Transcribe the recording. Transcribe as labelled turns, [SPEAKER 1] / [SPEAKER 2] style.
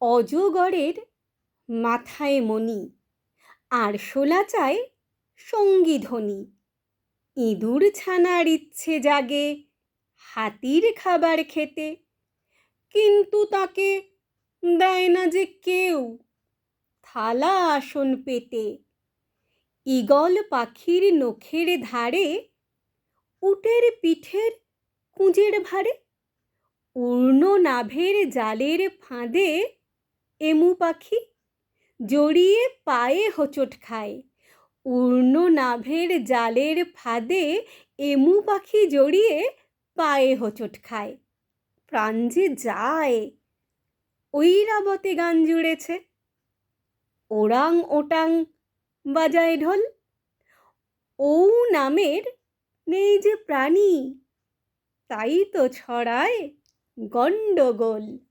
[SPEAKER 1] অজগরের মাথায় মণি, আর শোলা চায় সঙ্গী ধ্বনি ইঁদুর ছানার ইচ্ছে জাগে হাতির খাবার খেতে, কিন্তু তাকে দেয় না যে কেউ থালা আসন পেতে। ঈগল পাখির নখের ধারে, উটের পিঠের কুঁজের ভারে, উর্ণ নাভের জালের ফাঁদে এমু পাখি জড়িয়ে পায়ে হোঁচট খায়। উর্ণ নাভের জালের ফাঁদে এমু পাখি জড়িয়ে পায়ে হোঁচট খায়। প্রাণ যে যায় ঐরাবতে গান জুড়েছে। ওরাং ওটাং বাজায় ঢোল। ঔ নামের নেই যে প্রাণী, তাই তো ছড়ায় গণ্ডগোল।